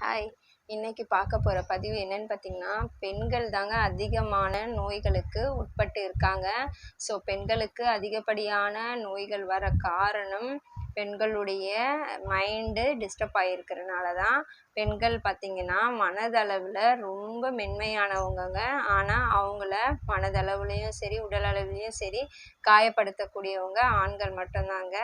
Hi. இன்னைக்கு பார்க்க போகிற பதிவு என்னன்னு பார்த்தீங்கன்னா பெண்கள் தாங்க அதிகமான நோய்களுக்கு உட்பட்டு இருக்காங்க. ஸோ பெண்களுக்கு அதிகப்படியான நோய்கள் வர காரணம் பெண்களுடைய மைண்டு டிஸ்டர்ப் ஆகிருக்கிறனால தான் பெண்கள் பார்த்திங்கன்னா மனதளவில் ரொம்ப மென்மையானவங்கங்க. ஆனால் அவங்கள மனதளவுலேயும் சரி உடலளவுலேயும் சரி காயப்படுத்தக்கூடியவங்க ஆண்கள் மட்டும்தாங்க.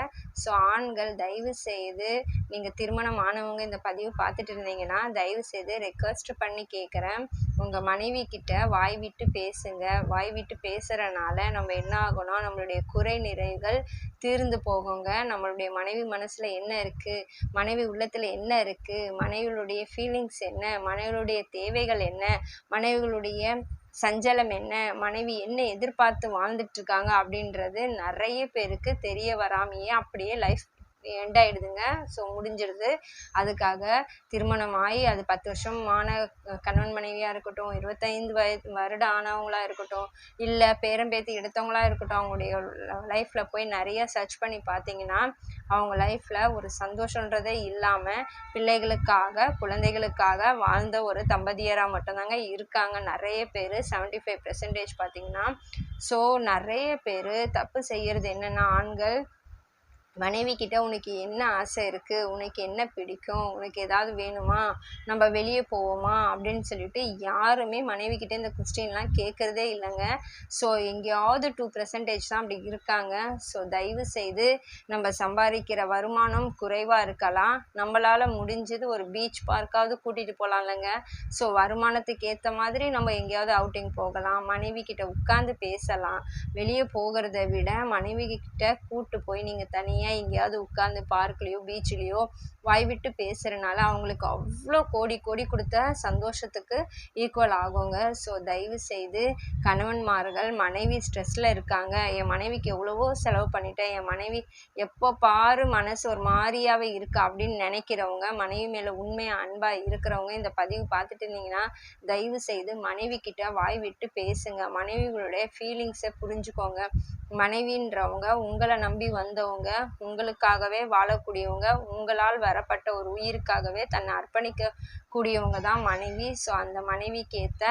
ஸோ ஆண்கள் தயவு செய்து நீங்கள் திருமணம் ஆனவங்க இந்த பதிவு பார்த்துட்டு இருந்தீங்கன்னா தயவு செய்து ரெக்வஸ்ட் பண்ணி கேட்குறேன் உங்கள் மனைவி கிட்ட வாய் விட்டு பேசுங்க. வாய் விட்டு பேசுகிறனால நம்ம என்ன ஆகணும்? நம்மளுடைய குறை நிறைகள் தீர்ந்து போகுங்க. நம்மளுடைய மனைவி மனசில் என்ன இருக்குது மனைவி உள்ளத்தில் என்ன இருக்குது மனைவிகளுடைய ஃபீலிங்ஸ் என்ன? மனைவிகளுடைய தேவைகள் என்ன? மனைவிகளுடைய சஞ்சலம் என்ன? மனைவி என்ன எதிர்பார்த்து வாழ்ந்துட்டு இருக்காங்க அப்படின்றது நிறைய பேருக்கு தெரிய வராமையே அப்படியே லைஃப் எண்ட் ஆயிடுதுங்க. ஸோ முடிஞ்சிடுது. அதுக்காக திருமணம் ஆகி அது பத்து வருஷமான கணவன் மனைவியாக இருக்கட்டும் இருபத்தைந்து வயது வருடம் ஆனவங்களா இருக்கட்டும் இல்லை பேரம்பேத்தி எடுத்தவங்களா இருக்கட்டும் அவங்களுடைய லைஃப்பில் போய் நிறைய சர்ச் பண்ணி பார்த்தீங்கன்னா அவங்க லைஃப்பில் ஒரு சந்தோஷன்றதே இல்லாமல் பிள்ளைகளுக்காக குழந்தைகளுக்காக வாழ்ந்த ஒரு தம்பதியராக மட்டும்தாங்க இருக்காங்க. நிறைய பேர் செவன்ட்டி ஃபைவ் பெர்சன்டேஜ் பார்த்தீங்கன்னா ஸோ நிறைய பேர் தப்பு செய்கிறது என்னென்னா ஆண்கள் மனைவி கிட்ட உனக்கு என்ன ஆசை இருக்குது உனக்கு என்ன பிடிக்கும்? உனக்கு ஏதாவது வேணுமா? நம்ம வெளியே போவோமா? அப்படின்னு சொல்லிட்டு யாருமே மனைவி கிட்ட இந்த கொஸ்டின்லாம் கேட்குறதே இல்லைங்க. ஸோ எங்கேயாவது டூ பர்சன்டேஜ் தான் அப்படி இருக்காங்க. ஸோ தயவு செய்து நம்ம சம்பாதிக்கிற வருமானம் குறைவாக இருக்கலாம். நம்மளால் முடிஞ்சது ஒரு பீச் பார்க்காவது கூட்டிகிட்டு போகலாம் இல்லைங்க. ஸோ வருமானத்துக்கு ஏற்ற மாதிரி நம்ம எங்கேயாவது அவுட்டிங் போகலாம். மனைவி கிட்ட உட்காந்து பேசலாம். வெளியே போகிறத விட மனைவி கிட்ட கூட்டு போய் நீங்கள் தனியாக தனியாக எங்கேயாவது உட்காந்து பார்க்லேயோ பீச்லேயோ வாய் விட்டு பேசுகிறனால அவங்களுக்கு அவ்வளோ கோடி கோடி கொடுத்த சந்தோஷத்துக்கு ஈக்குவல் ஆகுங்க. ஸோ தயவு செய்து கணவன்மார்கள் மனைவி ஸ்ட்ரெஸ்ஸில் இருக்காங்க. என் மனைவிக்கு எவ்வளவோ செலவு பண்ணிட்டேன். என் மனைவி எப்போ பாரு மனசு ஒரு மாதிரியாகவே இருக்கா அப்படின்னு நினைக்கிறவங்க மனைவி மேலே உண்மையாக அன்பாக இருக்கிறவங்க இந்த பதிவு பார்த்துட்டு இருந்தீங்கன்னா தயவு செய்து மனைவி கிட்ட வாய் விட்டு பேசுங்க. மனைவிகளுடைய ஃபீலிங்ஸை புரிஞ்சுக்கோங்க. மனைவின்றவங்க உங்களை நம்பி வந்தவங்க உங்களுக்காகவே வாழக்கூடியவங்க உங்களால் வரப்பட்ட ஒரு உயிருக்காகவே தன்னை அர்ப்பணிக்க கூடியவங்க தான் மனைவி. ஸோ அந்த மனைவிக்கு ஏற்ற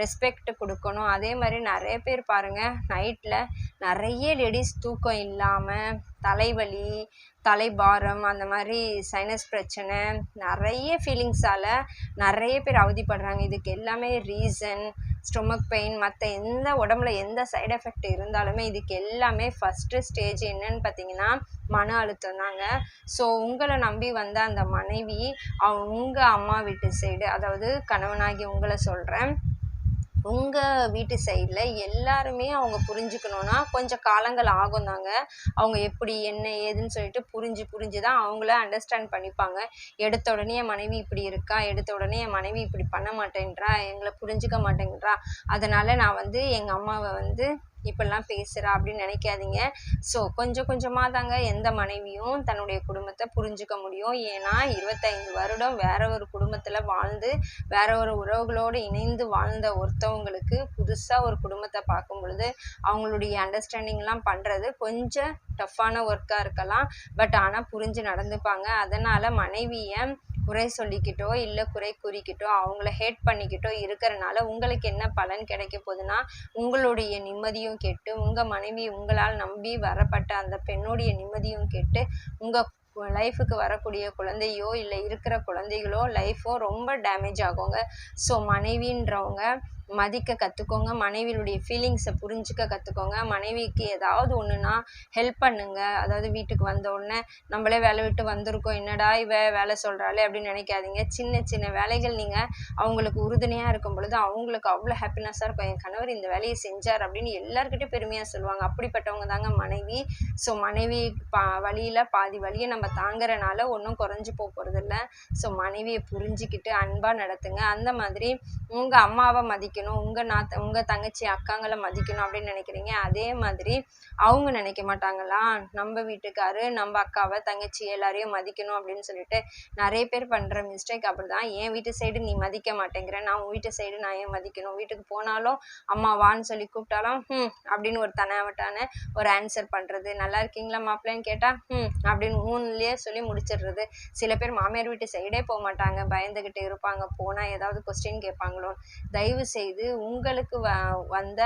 ரெஸ்பெக்ட் கொடுக்கணும். அதே மாதிரி நிறைய பேர் பாருங்கள் நைட்டில் நிறைய லேடிஸ் தூக்கம் இல்லாமல் தலைவலி தலைபாரம் அந்த மாதிரி சைனஸ் பிரச்சனை நிறைய ஃபீலிங்ஸால் நிறைய பேர் அவதிப்படுறாங்க. இதுக்கு எல்லாமே ரீசன் ஸ்டொமக் பெயின் மற்ற எந்த உடம்புல எந்த சைடு எஃபெக்ட் இருந்தாலுமே இதுக்கு எல்லாமே ஃபஸ்ட்டு ஸ்டேஜ் என்னன்னு பார்த்தீங்கன்னா மன அழுத்தம் தாங்க. ஸோ உங்களை நம்பி வந்த அந்த மனைவி உங்கள் அம்மா வீட்டு சைடு அதாவது கணவனாகி உங்களை சொல்கிறேன் உங்கள் வீட்டு சைடில் எல்லாருமே அவங்க புரிஞ்சுக்கணுன்னா கொஞ்சம் காலங்கள் ஆகும் தாங்க அவங்க எப்படி என்ன ஏதுன்னு சொல்லிட்டு புரிஞ்சு புரிஞ்சு தான் அவங்கள அண்டர்ஸ்டாண்ட் பண்ணிப்பாங்க. எடுத்த உடனே என் மனைவி இப்படி இருக்கா? எடுத்த உடனே என் மனைவி இப்படி பண்ண மாட்டேன்றா? எங்களை புரிஞ்சுக்க மாட்டேங்கிறா அதனால் நான் வந்து எங்கள் அம்மாவை வந்து இப்படிலாம் பேசுகிறா அப்படின்னு நினைக்காதீங்க. ஸோ கொஞ்சம் கொஞ்சமாக தாங்க எந்த மனைவியும் தன்னுடைய குடும்பத்தை புரிஞ்சுக்க முடியும். ஏன்னா இருபத்தைந்து வருடம் வேற ஒரு குடும்பத்தில் வாழ்ந்து வேற ஒரு உறவுகளோடு இணைந்து வாழ்ந்த ஒருத்தவங்களுக்கு புதுசாக ஒரு குடும்பத்தை பார்க்கும் பொழுது அவங்களுடைய அண்டர்ஸ்டாண்டிங்லாம் பண்ணுறது கொஞ்சம் டஃப்பான ஒர்க்காக இருக்கலாம். பட் ஆனால் புரிஞ்சு நடந்துப்பாங்க. அதனால் மனைவியை குறை சொல்லிக்கிட்டோ இல்லை குறை கூறிக்கிட்டோ அவங்கள ஹேட் பண்ணிக்கிட்டோ இருக்கிறனால உங்களுக்கு என்ன பலன் கிடைக்க போகுதுன்னா உங்களுடைய நிம்மதியும் கெட்டு உங்கள் மனைவி உங்களால் நம்பி வரப்பட்ட அந்த பெண்ணுடைய நிம்மதியும் கெட்டு உங்கள் லைஃபுக்கு வரக்கூடிய குழந்தையோ இல்லை இருக்கிற குழந்தைகளோ லைஃபோ ரொம்ப டேமேஜ் ஆகுங்க. ஸோ மனைவின்றவங்க மதிக்க கற்றுக்கோங்க மனைவியுடைய ஃபீலிங்ஸை புரிஞ்சுக்க கற்றுக்கோங்க மனைவிக்கு ஏதாவது ஒன்றுனா ஹெல்ப் பண்ணுங்க. அதாவது வீட்டுக்கு வந்த உடனே நம்மளே வேலை விட்டு வந்திருக்கோம். என்னடா இவ வேலை சொல்கிறாளே அப்படின்னு நினைக்காதீங்க. சின்ன சின்ன வேலைகள் நீங்கள் அவங்களுக்கு உறுதுணையாக இருக்கும் பொழுது அவங்களுக்கு அவ்வளோ ஹாப்பினஸ்ஸாக இருக்கும். என் கணவர் இந்த வேலையை செஞ்சார் அப்படின்னு எல்லாருக்கிட்டையும் பெருமையாக சொல்லுவாங்க. அப்படிப்பட்டவங்க தாங்க மனைவி. ஸோ மனைவி பா வழியில் பாதி வழியை நம்ம தாங்குறனால ஒன்றும் குறைஞ்சி போக போகிறதில்ல ஸோ மனைவியை புரிஞ்சுக்கிட்டு அன்பாக நடத்துங்க. அந்த மாதிரி உங்கள் அம்மாவை மதிக்க மதிக்கணும் உங்கள் நாத்த உங்கள் தங்கச்சி அக்காங்களை மதிக்கணும் அப்படின்னு நினைக்கிறீங்க அதே மாதிரி அவங்க நினைக்க மாட்டாங்களா? நம்ம வீட்டுக்காரு நம்ம அக்காவை தங்கச்சி எல்லாரையும் மதிக்கணும் அப்படின்னு சொல்லிட்டு நிறைய பேர் பண்ணுற மிஸ்டேக் அப்படிதான். என் வீட்டு சைடு நீ மதிக்க மாட்டேங்கிற நான் உன் வீட்டு சைடு நான் ஏன் மதிக்கணும்? வீட்டுக்கு போனாலும் அம்மா வான்னு சொல்லி கூப்பிட்டாலும் ம் அப்படின்னு ஒரு தனாவட்டான ஒரு ஆன்சர் பண்ணுறது நல்லா இருக்கீங்களா மாப்பிள்ளைன்னு கேட்டால் ம் அப்படின்னு மூணுலேயே சொல்லி முடிச்சிடுறது. சில பேர் மாமியார் வீட்டு சைடே போக மாட்டாங்க. பயந்துக்கிட்டு இருப்பாங்க. போனால் ஏதாவது கொஸ்டின் கேட்பாங்களோ? தயவு செய்து உங்களுக்கு வ வந்த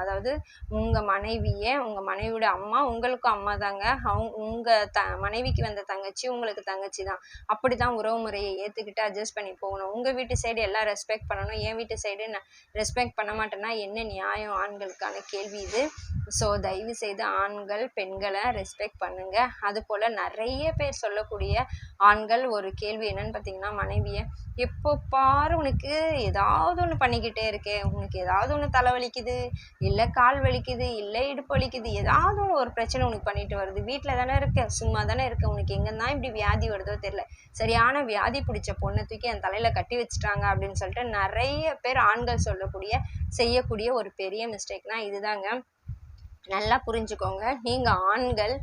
அதாவது உங்கள் மனைவியே உங்கள் மனைவியோட அம்மா உங்களுக்கும் அம்மா தாங்க. அவங்க உங்கள் த மனைவிக்கு வந்த தங்கச்சி உங்களுக்கு தங்கச்சி தான். அப்படி தான் உறவு முறையை ஏற்றுக்கிட்டு அட்ஜஸ்ட் பண்ணி போகணும். உங்கள் வீட்டு சைடு எல்லாம் ரெஸ்பெக்ட் பண்ணணும். என் வீட்டு சைடு நான் ரெஸ்பெக்ட் பண்ண மாட்டேன்னா என்ன நியாயம்? ஆண்களுக்கான கேள்வி இது. ஸோ தயவு செய்து ஆண்கள் பெண்களை ரெஸ்பெக்ட் பண்ணுங்க. அது போல் நிறைய பேர் சொல்லக்கூடிய ஆண்கள் ஒரு கேள்வி என்னன்னு பார்த்தீங்கன்னா மனைவியை எப்போ பாரு உனக்கு ஏதாவது ஒன்று பண்ணிக்கிட்டே இருக்கே. உனக்கு ஏதாவது ஒன்று தலைவலிக்குது இல்லை கால் வலிக்குது இல்லை இடுப்பு வலிக்குது ஏதாவது ஒன்று ஒரு பிரச்சனை உனக்கு பண்ணிட்டு வருது. வீட்டில் தானே இருக்க சும்மா தானே இருக்க. உனக்கு எங்கேருந்தான் தான் இப்படி வியாதி வருதோ தெரியல. சரியான வியாதி பிடிச்ச பொண்ணை தூக்கி என் தலையில் கட்டி வச்சுட்டாங்க அப்படின்னு சொல்லிட்டு நிறைய பேர் ஆண்கள் சொல்லக்கூடிய செய்யக்கூடிய ஒரு பெரிய மிஸ்டேக்னால் இதுதாங்க. நல்லா புரிஞ்சுக்கோங்க. நீங்கள் ஆண்கள்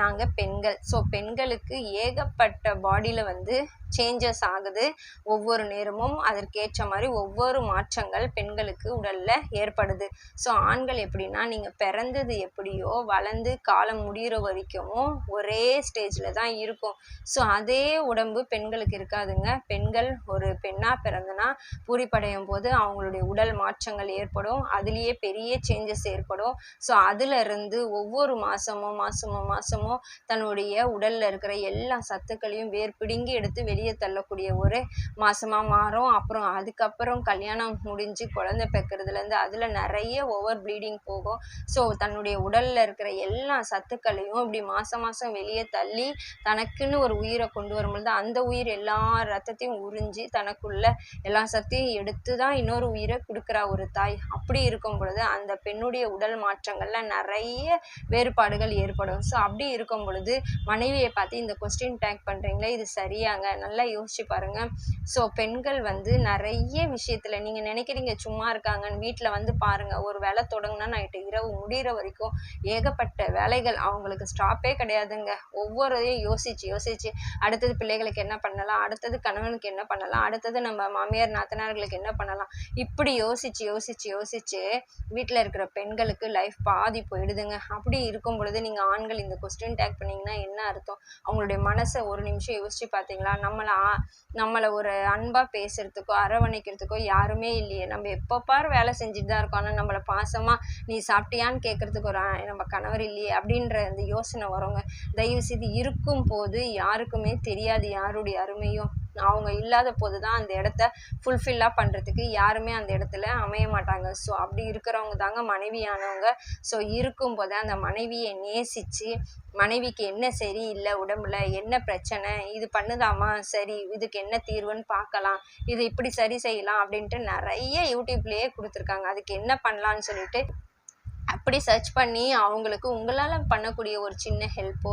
நாங்கள் பெண்கள். ஸோ பெண்களுக்கு ஏகப்பட்ட பாடியில் வந்து சேஞ்சஸ் ஆகுது. ஒவ்வொரு நேரமும் அதற்கேற்ற மாதிரி ஒவ்வொரு மாற்றங்கள் பெண்களுக்கு உடலில் ஏற்படுது. ஸோ ஆண்கள் எப்படின்னா நீங்கள் பிறந்தது எப்படியோ வளர்ந்து காலம் முடிகிற வரைக்கும் ஒரே ஸ்டேஜில் தான் இருக்கும். ஸோ அதே உடம்பு பெண்களுக்கு இருக்காதுங்க. பெண்கள் ஒரு பெண்ணாக பிறந்தனா பூரிப்படையும் போது அவங்களுடைய உடல் மாற்றங்கள் ஏற்படும். அதுலேயே பெரிய சேஞ்சஸ் ஏற்படும். ஸோ அதிலிருந்து ஒவ்வொரு மாதமும் மாதமும் மாதமும் தன்னுடைய உடலில் இருக்கிற எல்லா சத்துக்களையும் வேர் பிடுங்கி எடுத்து வெளியே தள்ளக்கூடிய ஒரு மாதமாக மாறும். அப்புறம் அதுக்கப்புறம் கல்யாணம் முடிஞ்சு குழந்தை பெக்கிறதுலேருந்து அதில் நிறைய ஓவர் ப்ளீடிங் போகும். ஸோ தன்னுடைய உடலில் இருக்கிற எல்லா சத்துக்களையும் இப்படி மாதம் மாதம் வெளியே தள்ளி தனக்குன்னு ஒரு உயிரை கொண்டு வரும்பொழுது அந்த உயிர் எல்லா ரத்தத்தையும் உறிஞ்சி தனக்குள்ள எல்லா சத்தையும் எடுத்து தான் இன்னொரு உயிரை கொடுக்குறா ஒரு தாய். அப்படி இருக்கும் பொழுது அந்த பெண்ணுடைய உடல் மாற்றங்கள்ல நிறைய வேறுபாடுகள் ஏற்படும். ஸோ அப்படி இருக்கும் பொழுது மனைவியை பார்த்து இந்த கொஸ்டின் டேக் பண்ணுறீங்களே இது சரியாங்க. நல்லா யோசிச்சு பாருங்க. ஸோ பெண்கள் வந்து நிறைய விஷயத்தில் நீங்கள் நினைக்கிறீங்க சும்மா இருக்காங்கன்னு வீட்டில் வந்து பாருங்க ஒரு வேலை தொடங்கினா நைட்டு இரவு முடிகிற வரைக்கும் ஏகப்பட்ட வேலைகள் அவங்களுக்கு ஸ்டாப்பே கிடையாதுங்க. ஒவ்வொருதையும் யோசிச்சு யோசிச்சு அடுத்தது பிள்ளைகளுக்கு என்ன பண்ணலாம்? அடுத்தது கணவனுக்கு என்ன பண்ணலாம்? அடுத்தது நம்ம மாமியார் நாத்தனார்களுக்கு என்ன பண்ணலாம்? இப்படி யோசிச்சு யோசிச்சு யோசிச்சு வீட்டில் இருக்கிற பெண்களுக்கு லைஃப் பாதி போயிடுதுங்க. அப்படி இருக்கும் பொழுது நீங்கள் ஆண்கள் இந்த கொஸ்டின் டேக் பண்ணீங்கன்னா என்ன அர்த்தம்? அவங்களுடைய மனசை ஒரு நிமிஷம் யோசிச்சு பார்த்தீங்களா? நம்மளை ஆ- நம்மளை ஒரு அன்பாக பேசுறதுக்கோ அரவணைக்கிறதுக்கோ யாருமே இல்லையே. நம்ம எப்போ பாரு வேலை செஞ்சுட்டு தான் இருக்கோம். ஆனால் நம்மளை பாசமாக நீ சாப்பிட்டியான்னு கேட்கறதுக்கு ஒரு நம்ம கணவர் இல்லையே அப்படின்ற அந்த யோசனை வரவங்க தயவு செய்து இருக்கும் போது யாருக்குமே தெரியாது யாருடைய அருமையும் அவங்க இல்லாத போது தான் அந்த இடத்த ஃபுல்ஃபில்லாக பண்ணுறதுக்கு யாருமே அந்த இடத்துல அமைய மாட்டாங்க. ஸோ அப்படி இருக்கிறவங்க தாங்க மனைவியானவங்க. ஸோ இருக்கும் போதே அந்த மனைவியை நேசித்து மனைவிக்கு என்ன சரி இல்லை உடம்புல என்ன பிரச்சனை இது பண்ணுதாமா சரி இதுக்கு என்ன தீர்வுன்னு பார்க்கலாம் இது இப்படி சரி செய்யலாம் அப்படின்ட்டு நிறைய யூடியூப்லேயே கொடுத்துருக்காங்க. அதுக்கு என்ன பண்ணலான்னு சொல்லிட்டு அப்படி சர்ச் பண்ணி அவங்களுக்கு உங்களால் பண்ணக்கூடிய ஒரு சின்ன ஹெல்ப்போ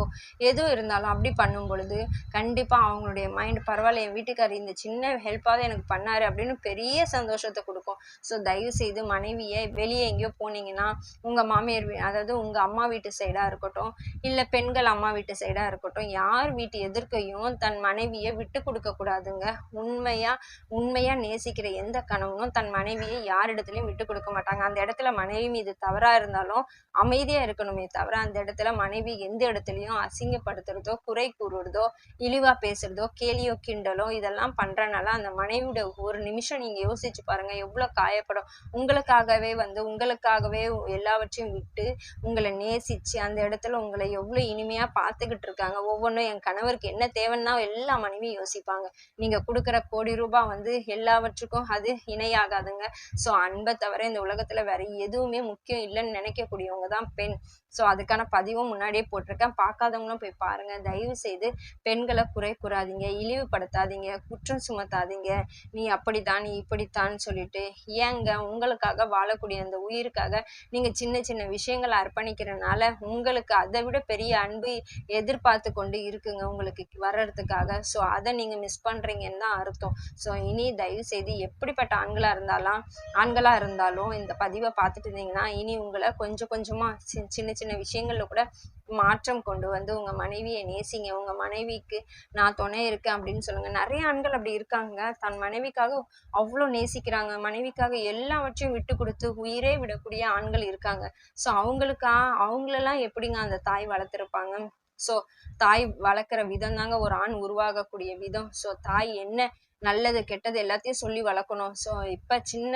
எதுவும் இருந்தாலும் அப்படி பண்ணும் பொழுது கண்டிப்பாக அவங்களுடைய மைண்ட் பரவாயில்ல என் வீட்டுக்காரர் இந்த சின்ன ஹெல்ப்பாவது எனக்கு பண்ணார் அப்படின்னு பெரிய சந்தோஷத்தை கொடுக்கும். ஸோ தயவு செய்து மனைவியை வெளியே எங்கேயோ போனீங்கன்னா உங்கள் மாமியார் வீ அதாவது உங்கள் அம்மா வீட்டு சைடாக இருக்கட்டும் இல்லை பெண்கள் அம்மா வீட்டு சைடாக இருக்கட்டும் யார் வீட்டு எதிர்க்கையும் தன் மனைவியை விட்டு கொடுக்கக்கூடாதுங்க உண்மையாக உண்மையாக நேசிக்கிற எந்த கணவனும் தன் மனைவியை யார் இடத்துலையும் விட்டு கொடுக்க மாட்டாங்க. அந்த இடத்துல மனைவி மீது தவறாக இருந்தாலும் அமைதியாக இருக்கணுமே தவிர அந்த இடத்துல மனைவி எந்த இடத்துலையும் அசிங்கப்படுத்துறதோ குறை கூறுறதோ இழிவா பேசுறதோ கேலியோ கிண்டலோ இதெல்லாம் பண்றனால அந்த மனைவியோட ஒரு நிமிஷம் நீங்கள் யோசிச்சு பாருங்க எவ்வளோ காயப்படும். உங்களுக்காகவே வந்து உங்களுக்காகவே எல்லாவற்றையும் விட்டு உங்களை நேசிச்சு அந்த இடத்துல உங்களை எவ்வளோ இனிமையாக பார்த்துக்கிட்டு இருக்காங்க. ஒவ்வொன்றும் என் கணவருக்கு என்ன தேவைன்னா எல்லா மனைவியும் யோசிப்பாங்க. நீங்கள் கொடுக்குற கோடி ரூபாய் வந்து எல்லாவற்றுக்கும் அது இணையாகாதுங்க. ஸோ அன்பை தவிர இந்த உலகத்தில் வேற எதுவுமே முக்கியம் இல்லைன்னு நினைக்கக்கூடியவங்க தான் பெண். ஸோ அதுக்கான பதிவும் முன்னாடியே போட்டிருக்கேன். பார்க்காதவங்களும் போய் பாருங்க. தயவு செய்து பெண்களை குறை கூறாதீங்க. இழிவுபடுத்தாதீங்க. குற்றம் சுமத்தாதீங்க. நீ அப்படித்தான் நீ இப்படித்தான் சொல்லிட்டு ஏங்க உங்களுக்காக வாழக்கூடிய அந்த உயிருக்காக நீங்க சின்ன சின்ன விஷயங்களை அர்ப்பணிக்கிறனால உங்களுக்கு அதை விட பெரிய அன்பு எதிர்பார்த்து கொண்டு இருக்குங்க உங்களுக்கு வர்றதுக்காக. ஸோ அதை நீங்க மிஸ் பண்றீங்கன்னு தான் அர்த்தம். ஸோ இனி தயவு செய்து எப்படிப்பட்ட ஆண்களா இருந்தாலும் ஆண்களா இருந்தாலும் இந்த பதிவை பார்த்துட்டு இருந்தீங்கன்னா இனி உங்களை கொஞ்சம் கொஞ்சமா சி- சின்ன சின்ன விஷயங்கள்ல கூட மாற்றம் கொண்டு வந்து உங்கள் மனைவியை நேசிங்க. உங்கள் மனைவிக்கு நான் துணை இருக்கேன் அப்படின்னு சொல்லுங்க. நிறைய ஆண்கள் அப்படி இருக்காங்க. தன் மனைவிக்காக அவ்வளோ நேசிக்கிறாங்க. மனைவிக்காக எல்லாவற்றையும் விட்டு கொடுத்து உயிரே விடக்கூடிய ஆண்கள் இருக்காங்க. ஸோ அவங்களுக்கா அவங்களெல்லாம் எப்படிங்க அந்த தாய் வளர்த்துருப்பாங்க? ஸோ தாய் வளர்க்குற விதம் தாங்க ஒரு ஆண் உருவாகக்கூடிய விதம். ஸோ தாய் என்ன நல்லது கெட்டது எல்லாத்தையும் சொல்லி வளர்க்கணும். ஸோ இப்போ சின்ன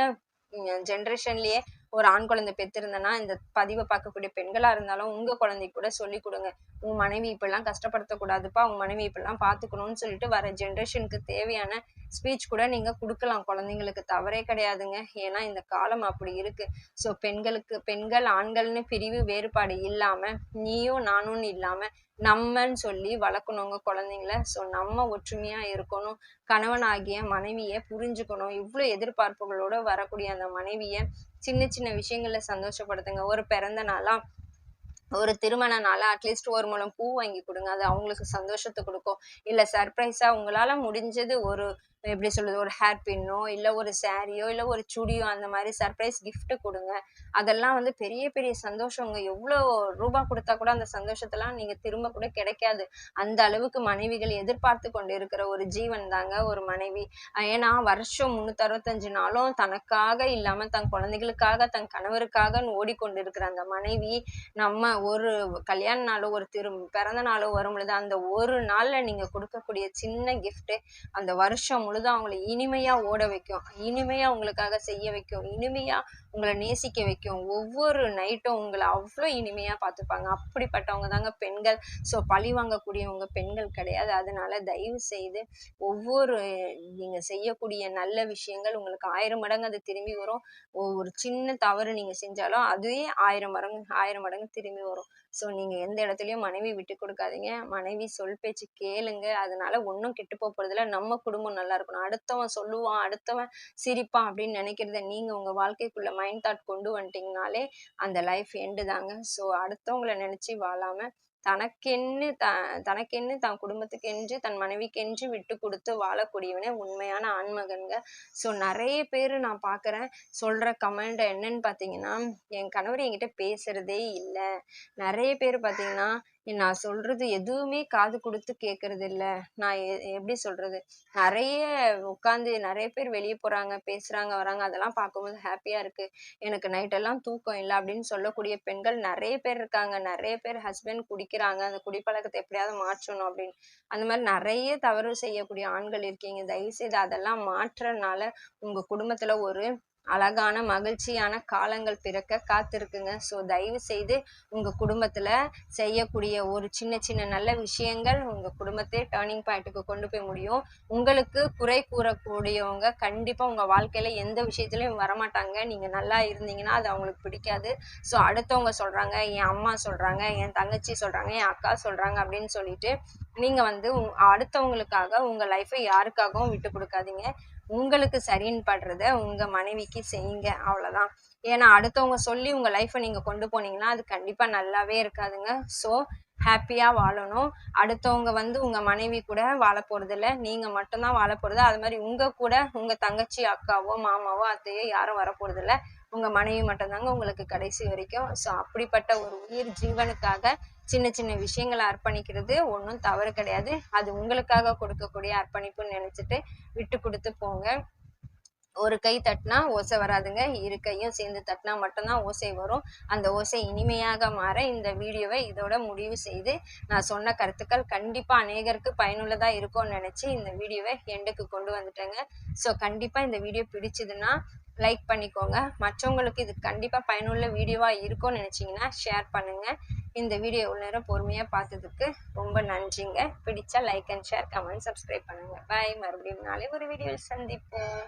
ஜென்ரேஷன்லயே ஒரு ஆண் குழந்தை பெற்றிருந்தேன்னா இந்த பதிவை பார்க்கக்கூடிய பெண்களா இருந்தாலும் உங்க குழந்தை கூட சொல்லி கொடுங்க. உங்க மனைவி இப்படிலாம் கஷ்டப்படுத்தக்கூடாதுப்பா உங்க மனைவி இப்படிலாம் பாத்துக்கணும்னு சொல்லிட்டு வர ஜென்ரேஷனுக்கு தேவையான ஸ்பீச் கூட நீங்க கொடுக்கலாம். குழந்தைங்களுக்கு தவறே கிடையாதுங்க. ஏன்னா இந்த காலம் அப்படி இருக்கு. ஸோ பெண்களுக்கு பெண்கள் ஆண்கள்னு பிரிவு வேறுபாடு இல்லாம நீயும் நானும்னு இல்லாம நம்மன்னு சொல்லி வளர்க்கணுங்க குழந்தைங்கள. ஸோ நம்ம ஒற்றுமையா இருக்கணும். கணவனாகிய மனைவியை புரிஞ்சுக்கணும். இவ்வளோ எதிர்பார்ப்புகளோட வரக்கூடிய அந்த மனைவியை சின்ன சின்ன விஷயங்கள்ல சந்தோஷப்படுத்துங்க. ஒரு பிறந்த நாளா ஒரு திருமண நாளா அட்லீஸ்ட் ஒரு மூலம் பூ வாங்கி கொடுங்க. அது அவங்களுக்கு சந்தோஷத்தை கொடுக்கும். இல்ல சர்ப்ரைஸா உங்களால முடிஞ்சது ஒரு எப்படி சொல்றது ஒரு ஹேர் பின்னோ இல்ல ஒரு சாரியோ இல்ல ஒரு சுடியோ அந்த மாதிரி சர்ப்ரைஸ் கிஃப்ட்டு கொடுங்க. அதெல்லாம் வந்து பெரிய பெரிய சந்தோஷங்க. எவ்வளோ ரூபா கொடுத்தா கூட அந்த சந்தோஷத்தெல்லாம் நீங்க திரும்ப கூட கிடைக்காது. அந்த அளவுக்கு மனைவிகள் எதிர்பார்த்து கொண்டு இருக்கிற ஒரு ஜீவன் தாங்க ஒரு மனைவி. ஏன்னா வருஷம் முன்னூத்தி அறுபத்தஞ்சு நாளும் தனக்காக இல்லாம தன் குழந்தைகளுக்காக தன் கணவருக்காக ஓடிக்கொண்டு இருக்கிற அந்த மனைவி நம்ம ஒரு கல்யாண நாளோ ஒரு திரு பிறந்த நாளோ வரும் பொழுது அந்த ஒரு நாள்ல நீங்க கொடுக்கக்கூடிய சின்ன கிஃப்ட்டு அந்த வருஷம் பொழுது அவங்களை இனிமையா ஓட வைக்கும். இனிமையா உங்களுக்காக செய்ய வைக்கும். இனிமையா உங்களை நேசிக்க வைக்கும். ஒவ்வொரு நைட்டும் உங்களை அவ்வளோ இனிமையா பார்த்துப்பாங்க. அப்படிப்பட்டவங்க தாங்க பெண்கள். ஸோ பழி வாங்கக்கூடியவங்க பெண்கள் கிடையாது. அதனால தயவு செய்து ஒவ்வொரு நீங்க செய்யக்கூடிய நல்ல விஷயங்கள் உங்களுக்கு ஆயிரம் மடங்கு அது திரும்பி வரும். ஒரு சின்ன தவறு நீங்க செஞ்சாலும் அதுவே ஆயிரம் மடங்கு ஆயிரம் மடங்கு திரும்பி வரும். ஸோ நீங்கள் எந்த இடத்துலையும் மனைவி விட்டு கொடுக்காதீங்க. மனைவி சொல் பேச்சு கேளுங்க. அதனால ஒன்றும் கெட்டு போக போறதில்ல. நம்ம குடும்பம் நல்லா இருக்கணும். அடுத்தவன் சொல்லுவான் அடுத்தவன் சிரிப்பான் அப்படின்னு நினைக்கிறத நீங்கள் உங்கள் வாழ்க்கைக்குள்ள மைண்ட் தாட் கொண்டு வந்துட்டீங்கனாலே அந்த லைஃப் எண்டு தாங்க. ஸோ அடுத்தவங்கள நினச்சி வாழாமல் தனக்கென்று த தனக்கென்று தன் குடும்பத்துக்கென்று தன் மனைவிக்கென்று விட்டு கொடுத்து வாழக்கூடியவனே உண்மையான ஆண்மகன்க. ஸோ நிறைய பேர் நான் பார்க்குறேன் சொல்கிற கமெண்ட் என்னன்னு பார்த்தீங்கன்னா என் கணவர் என்கிட்ட பேசுறதே இல்லை. நிறைய பேர் பார்த்தீங்கன்னா நான் சொல்றது எதுவுமே காது கொடுத்து கேட்கறது இல்ல நான் எ- எப்படி சொல்றது? நிறைய உட்காந்து நிறைய பேர் வெளியே போறாங்க பேசுறாங்க வராங்க. அதெல்லாம் பார்க்கும்போது ஹாப்பியா இருக்கு. எனக்கு நைட் எல்லாம் தூக்கம் இல்லை அப்படின்னு சொல்லக்கூடிய பெண்கள் நிறைய பேர் இருக்காங்க. நிறைய பேர் ஹஸ்பண்ட் குடிக்கிறாங்க. அந்த குடிப்பழக்கத்தை எப்படியாவது மாற்றணும் அப்படின்னு. அந்த மாதிரி நிறைய தவறு செய்யக்கூடிய ஆண்கள் இருக்கீங்க. தயவு செய்து அதெல்லாம் மாற்றனால உங்க குடும்பத்துல ஒரு அழகான மகிழ்ச்சியான காலங்கள் பிறக்க காத்திருக்குங்க. ஸோ தயவு செய்து உங்க குடும்பத்துல செய்யக்கூடிய ஒரு சின்ன சின்ன நல்ல விஷயங்கள் உங்க குடும்பத்தையே டேர்னிங் பாயிண்ட்டுக்கு கொண்டு போய் முடியும். உங்களுக்கு குறை கூறக்கூடியவங்க கண்டிப்பா உங்க வாழ்க்கையில எந்த விஷயத்துலயும் வரமாட்டாங்க. நீங்க நல்லா இருந்தீங்கன்னா அது அவங்களுக்கு பிடிக்காது. ஸோ அடுத்தவங்க சொல்றாங்க என் அம்மா சொல்றாங்க என் தங்கச்சி சொல்றாங்க என் அக்கா சொல்றாங்க அப்படின்னு சொல்லிட்டு நீங்க வந்து அடுத்தவங்களுக்காக உங்க லைஃபை யாருக்காகவும் விட்டு கொடுக்காதீங்க. உங்களுக்கு சரின்னு படுறத உங்க மனைவிக்கு செய்யுங்க அவ்வளவுதான். ஏன்னா அடுத்தவங்க சொல்லி உங்க லைஃப்பை நீங்க கொண்டு போனீங்கன்னா அது கண்டிப்பா நல்லாவே இருக்காதுங்க. ஸோ ஹாப்பியா வாழணும். அடுத்தவங்க வந்து உங்க மனைவி கூட வாழ போறது நீங்கள் நீங்க மட்டும்தான் வாழ போறது. அது மாதிரி உங்க கூட உங்க தங்கச்சி அக்காவோ மாமாவோ அத்தையோ யாரும் வர போறது உங்க மனைவி மட்டும்தாங்க உங்களுக்கு கடைசி வரைக்கும். ஸோ அப்படிப்பட்ட ஒரு உயிர் ஜீவனுக்காக சின்ன சின்ன விஷயங்களை அர்ப்பணிக்கிறது ஒன்றும் தவறு கிடையாது. அது உங்களுக்காக கொடுக்கக்கூடிய அர்ப்பணிப்புன்னு நினைச்சிட்டு விட்டு கொடுத்து போங்க. ஒரு கை தட்டினா ஓசை வராதுங்க. இரு கையும் சேர்ந்து தட்டினா மட்டும்தான் ஓசை வரும். அந்த ஓசை இனிமையாக மாற இந்த வீடியோவை இதோட முடிவு செய்து நான் சொன்ன கருத்துக்கள் கண்டிப்பாக அநேகருக்கு பயனுள்ளதா இருக்கும்னு நினைச்சு இந்த வீடியோவை எண்டுக்கு கொண்டு வந்துட்டேங்க. ஸோ கண்டிப்பாக இந்த வீடியோ பிடிச்சதுன்னா லைக் பண்ணிக்கோங்க. மற்றவங்களுக்கு இது கண்டிப்பாக பயனுள்ள வீடியோவாக இருக்கும்னு நினச்சிங்கன்னா ஷேர் பண்ணுங்கள் இந்த வீடியோ இவ்வளோ நேரம் பொறுமையாக பார்த்ததுக்கு ரொம்ப நன்றிங்க. பிடிச்சா like and share comment subscribe பண்ணுங்க. பாய் மறுபடியும் நாளை ஒரு வீடியோவில் சந்திப்போம்.